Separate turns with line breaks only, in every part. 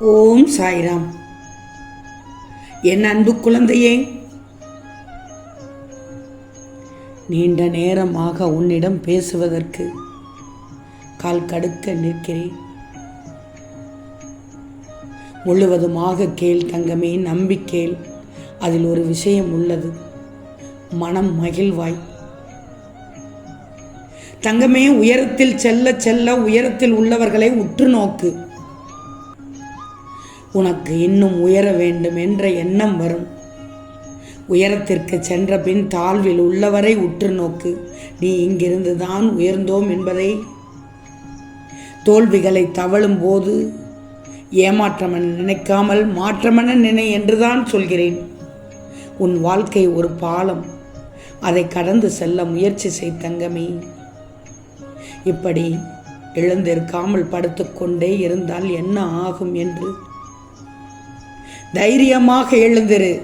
ஓம் சாய்ராம். என் அன்பு குழந்தையே நீண்ட நேரமாக உன்னிடம் பேசுவதற்கு கால் கடுக்க நிற்கிறேன். முழுவதுமாக கேள் தங்கமே நம்பிக்கேள் அதில் ஒரு விஷயம் உள்ளது. மனம் மகிழ்வாய். தங்கமே உயரத்தில் செல்ல செல்ல உயரத்தில் உள்ளவர்களை உற்று நோக்கு. உனக்கு இன்னும் உயர வேண்டும் என்ற எண்ணம் வரும். உயரத்திற்கு சென்ற பின் தாழ்வில் உள்ளவரை உற்று நோக்கு. நீ இங்கிருந்து தான் உயர்ந்தோம் என்பதை. தோல்விகளை தவழும் போது ஏமாற்றமென நினைக்காமல் மாற்றமென நினை என்றுதான் சொல்கிறேன். உன் வாழ்க்கை ஒரு பாலம். அதை கடந்து செல்ல முயற்சி செய் தங்கமே. இப்படி எழுந்திருக்காமல் படுத்துக்கொண்டே இருந்தால் என்ன ஆகும் என்று தைரியமாக எழுந்திரு.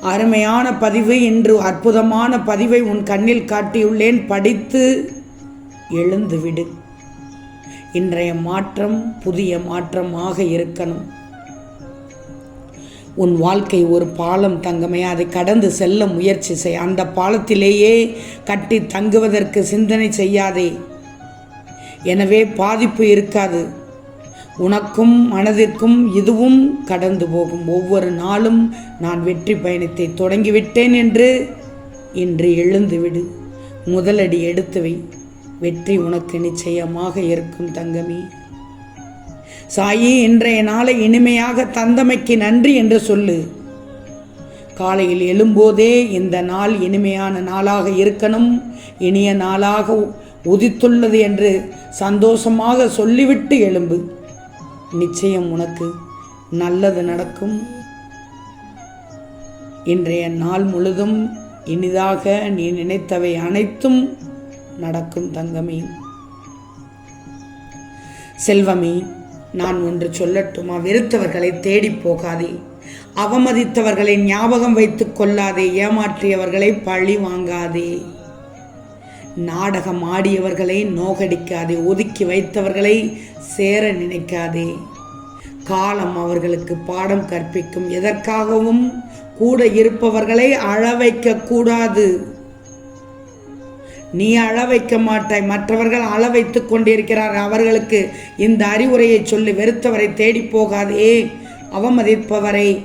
அருமையான பதிவு இன்று அற்புதமான பதிவை உன் கண்ணில் காட்டியுள்ளேன். படித்து எழுந்துவிடு. இன்றைய மாற்றம் புதிய மாற்றமாக இருக்கணும். உன் வாழ்க்கை ஒரு பாலம் தங்கமே. அதை கடந்து செல்ல முயற்சி செய். அந்த பாலத்திலேயே கட்டி தங்குவதற்கு சிந்தனை செய்யாதே. எனவே பாதிப்பு இருக்காது. உனக்கும் மனதிற்கும் இதுவும் கடந்து போகும். ஒவ்வொரு நாளும் நான் வெற்றி பயணத்தை தொடங்கிவிட்டேன் என்று இன்று எழுந்துவிடு. முதலடி எடுத்து வை. வெற்றி உனக்கு நிச்சயமாக இருக்கும் தங்கமே. சாயி இன்றைய நாளை இனிமையாக தந்தமைக்கு நன்றி என்று சொல்லு. காலையில் எழும்போதே இந்த நாள் இனிமையான நாளாக இருக்கணும். இனிய நாளாக உதித்துள்ளது என்று சந்தோஷமாக சொல்லிவிட்டு எழும்பு. நிச்சயம் உனக்கு நல்லது நடக்கும். இன்றைய நாள் முழுதும் இனிதாக நீ நினைத்தவை அனைத்தும் நடக்கும் தங்கமே. செல்வமே நான் ஒன்று சொல்லட்டுமா? வெறுத்தவர்களை தேடி போகாதே. அவமதித்தவர்களை ஞாபகம் வைத்துக் கொள்ளாதே. ஏமாற்றியவர்களை பழி வாங்காதே. நாடகம் ஆடியவர்களை நோகடிக்காதே. ஒதுக்கி வைத்தவர்களை சேர நினைக்காதே. காலம் அவர்களுக்கு பாடம் கற்பிக்கும். எதற்காகவும் கூட இருப்பவர்களை அழ வைக்க கூடாது நீ அழ வைக்க மாட்டாய். மற்றவர்கள் அழ வைத்துக் அவர்களுக்கு இந்த அறிவுரையை சொல்லி வெறுத்தவரை தேடி போகாதே. அவமதிப்பவரை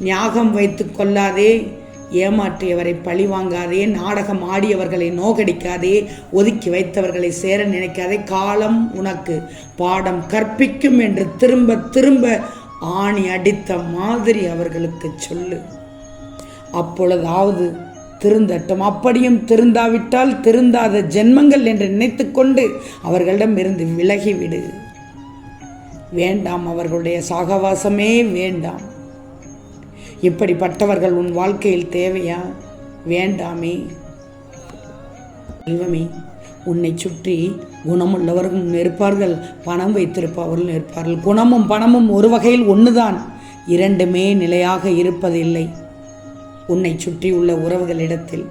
ஞாகம் வைத்துக் கொள்ளாதே. ஏமாற்றியவரை பழி வாங்காதே நாடகம் ஆடியவர்களை நோகடிக்காதே ஒதுக்கி வைத்தவர்களை சேர நினைக்காதே. காலம் உனக்கு பாடம் கற்பிக்கும் என்று திரும்ப திரும்ப ஆணி அடித்த மாதிரி அவர்களுக்கு சொல்லு. அப்பொழுதாவது திருந்தட்டும். அப்படியும் திருந்தாவிட்டால் திருந்தாத ஜென்மங்கள் என்று நினைத்துக்கொண்டு அவர்களிடம் இருந்து விலகிவிடு. வேண்டாம் அவர்களுடைய சகவாசமே வேண்டாம். இப்படிப்பட்டவர்கள் உன் வாழ்க்கையில் தேவையா? வேண்டாமே. செல்வமே உன்னை சுற்றி குணமுள்ளவர்களும் இருப்பார்கள் பணம் வைத்திருப்பவர்களும் இருப்பார்கள். குணமும் பணமும் ஒரு வகையில் ஒன்றுதான் இரண்டுமே நிலையாக இருப்பதில்லை. உன்னை சுற்றியுள்ள உறவுகளிடத்தில்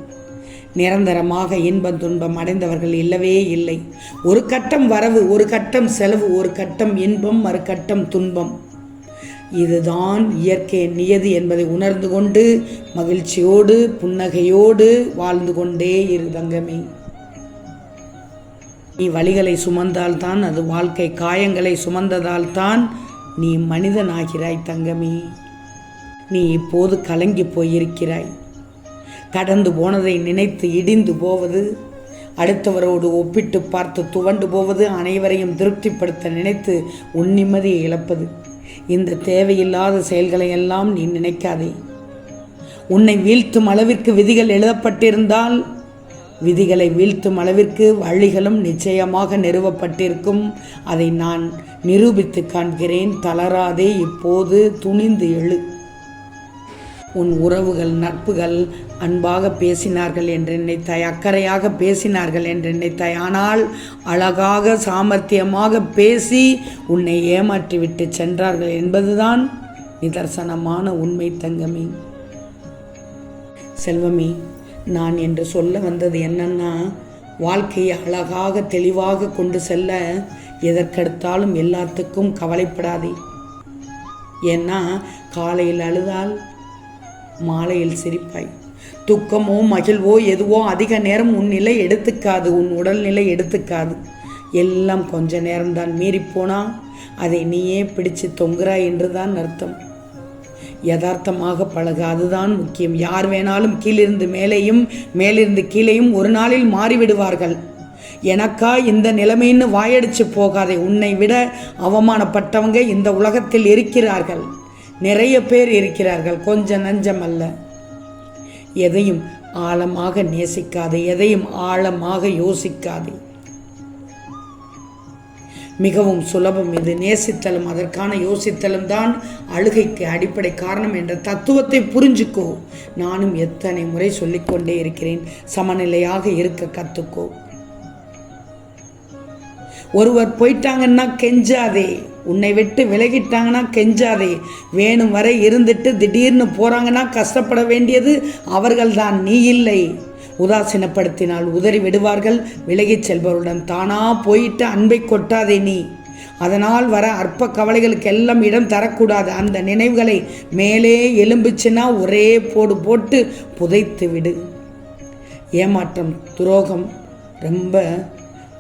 நிரந்தரமாக இன்பம் துன்பம் அடைந்தவர்கள் இல்லவே இல்லை. ஒரு கட்டம் வரவு ஒரு கட்டம் செலவு ஒரு கட்டம் இன்பம் மறு கட்டம் துன்பம். இதுதான் இயற்கை நியதி என்பதை உணர்ந்து கொண்டு மகிழ்ச்சியோடு புன்னகையோடு வாழ்ந்து கொண்டே இரு தங்கமே. நீ வழிகளை சுமந்தால்தான் அது வாழ்க்கை காயங்களை சுமந்ததால் தான் நீ மனிதனாகிறாய் தங்கமே. நீ இப்போது கலங்கி போயிருக்கிறாய். கடந்து போனதை நினைத்து இடிந்து போவது அடுத்தவரோடு ஒப்பிட்டு பார்த்து துவண்டு போவது அனைவரையும் திருப்திப்படுத்த நினைத்து உன் நிம்மதியை இழப்பது. இந்த தேவையில்லாத செயல்களை எல்லாம் நீ நினைக்காதே. உன்னை வீழ்த்தும் அளவிற்கு விதிகள் எழுதப்பட்டிருந்தால் விதிகளை வீழ்த்தும் அளவிற்கு வழிகளும் நிச்சயமாக நிறுவப்பட்டிருக்கும். அதை நான் நிரூபித்து காண்கிறேன். தளராதே இப்போது துணிந்து எழு உன் உறவுகள் நட்புகள் அன்பாக பேசினார்கள் என்று நினைத்தாய் அக்கறையாக பேசினார்கள் என்று நினைத்தாய். ஆனால் அழகாக சாமர்த்தியமாக பேசி உன்னை ஏமாற்றிவிட்டு சென்றார்கள் என்பதுதான் நிதர்சனமான உண்மை தங்கமி. செல்வமி நான் என்று சொல்ல வந்தது என்னன்னா வாழ்க்கையை அழகாக தெளிவாக கொண்டு செல்ல எதற்கெடுத்தாலும் எல்லாத்துக்கும் கவலைப்படாதே. ஏன்னா காலையில் அழுதால் மாலையில் சிரிப்பாய். துக்கமோ மகிழ்வோ எதுவோ அதிக நேரம் உன் நிலை எடுத்துக்காது உன் உடல்நிலை எடுத்துக்காது. எல்லாம் கொஞ்ச நேரம்தான் மீறிப்போனா அதை நீயே பிடிச்சு தொங்குறாய் என்று தான் அர்த்தம். யதார்த்தமாக பழக அதுதான் முக்கியம். யார் வேணாலும் கீழிருந்து மேலேயும் மேலிருந்து கீழேயும் ஒரு நாளில் மாறிவிடுவார்கள். எனக்கா இந்த நிலைமைன்னு வாயடிச்சு போகாதே. உன்னை விட அவமானப்பட்டவங்க இந்த உலகத்தில் இருக்கிறார்கள். நிறைய பேர் இருக்கிறார்கள். கொஞ்சம் நஞ்சம் அல்ல. எதையும் ஆழமாக நேசிக்காதே எதையும் ஆழமாக யோசிக்காதே. மிகவும் சுலபம் இது. நேசித்தலும் அதற்கான யோசித்தலும் தான் அழுகைக்கு அடிப்படை காரணம் என்ற தத்துவத்தை புரிஞ்சுக்கோ. நானும் எத்தனை முறை சொல்லிக்கொண்டே இருக்கிறேன். சமநிலையாக இருக்க கற்றுக்கோ ஒருவர் போயிட்டாங்கன்னா கெஞ்சாதே. உன்னை விட்டு விலகிட்டாங்கன்னா கெஞ்சாதே. வேணும் வரை இருந்துட்டு திடீர்னு போகிறாங்கன்னா கஷ்டப்பட வேண்டியது அவர்கள்தான் நீ இல்லை. உதாசீனப்படுத்தினால் உதறி விடுவார்கள். விலகிச் செல்பவருடன் தானா போயிட்டு அன்பை கொட்டாதே நீ. அதனால் வர அற்ப கவலைகளுக்கு எல்லாம் இடம் தரக்கூடாது. அந்த நினைவுகளை மேலே எலும்புச்சுன்னா ஒரே போடு போட்டு புதைத்து விடு. ஏமாற்றம் துரோகம் ரொம்ப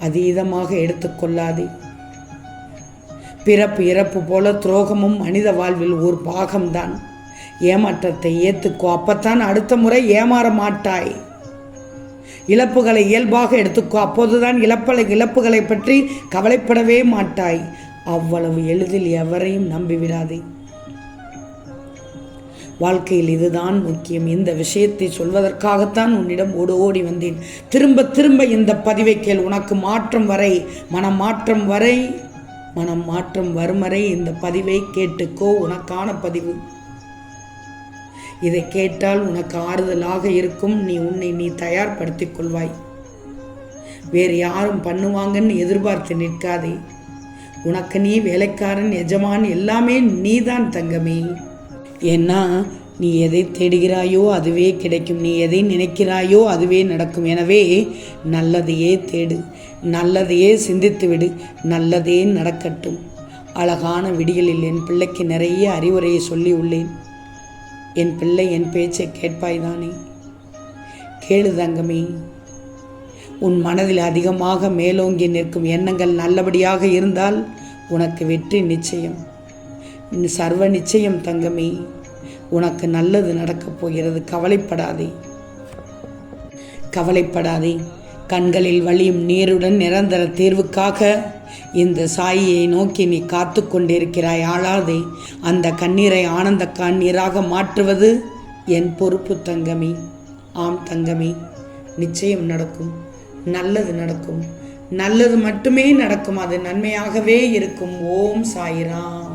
அதீதமாக எடுத்துக்கொள்ளாதே பிறப்பு இறப்பு போல துரோகமும் மனித வாழ்வில் ஒரு பாகம்தான். ஏமாற்றத்தை ஏற்றுக்கோ அப்பத்தான் அடுத்த முறை ஏமாற மாட்டாய். இழப்புகளை இயல்பாக எடுத்துக்கோ அப்போதுதான் இழப்பலை இழப்புகளை பற்றி கவலைப்படவே மாட்டாய். அவ்வளவு எளிதில் எவரையும் நம்பிவிடாதே வாழ்க்கையில் இதுதான் முக்கியம். இந்த விஷயத்தை சொல்வதற்காகத்தான் உன்னிடம் ஓடு ஓடி வந்தேன். திரும்ப திரும்ப இந்த பதிவை கேள். உனக்கு மாற்றம் வரை மனம் மாற்றம் வரை மனம் மாற்றம் வரும் இந்த பதிவை கேட்டுக்கோ உனக்கான பதிவு. இதை கேட்டால் உனக்கு ஆறுதலாக இருக்கும். நீ உன்னை நீ தயார்படுத்திக் கொள்வாய். வேறு யாரும் பண்ணுவாங்கன்னு எதிர்பார்த்து நிற்காதே. உனக்கு நீ வேலைக்காரன் எஜமான் எல்லாமே நீதான் தங்கமே. ஏன்னா நீ எதை தேடுகிறாயோ அதுவே கிடைக்கும். நீ எதை நினைக்கிறாயோ அதுவே நடக்கும். எனவே நல்லதையே தேடு. நல்லதையே சிந்தித்து விடு நல்லதே நடக்கட்டும். அழகான விடியலில் என் பிள்ளைக்கு நிறைய அறிவுரையை சொல்லி உள்ளேன் என் பிள்ளை என் பேச்சை கேட்பாய்தானே கேளு தங்கமே. உன் மனதில் அதிகமாக மேலோங்கி நிற்கும் எண்ணங்கள் நல்லபடியாக இருந்தால் உனக்கு வெற்றி நிச்சயம். சர்வ நிச்சயம் தங்கமே. உனக்கு நல்லது நடக்கப் போகிறது. கவலைப்படாதே. கவலைப்படாதே. கண்களில் வழியும் நீருடன் நிரந்தர தீர்வுக்காக இந்த சாயியை நோக்கி நீ காத்து கொண்டிருக்கிறாய். ஆளாதே அந்த கண்ணீரை ஆனந்த கண்ணீராக மாற்றுவது என் பொறுப்பு தங்கமே. ஆம் தங்கமே நிச்சயம் நடக்கும். நல்லது நடக்கும். நல்லது மட்டுமே நடக்கும். அது நன்மையாகவே இருக்கும். ஓம் சாயிராம்.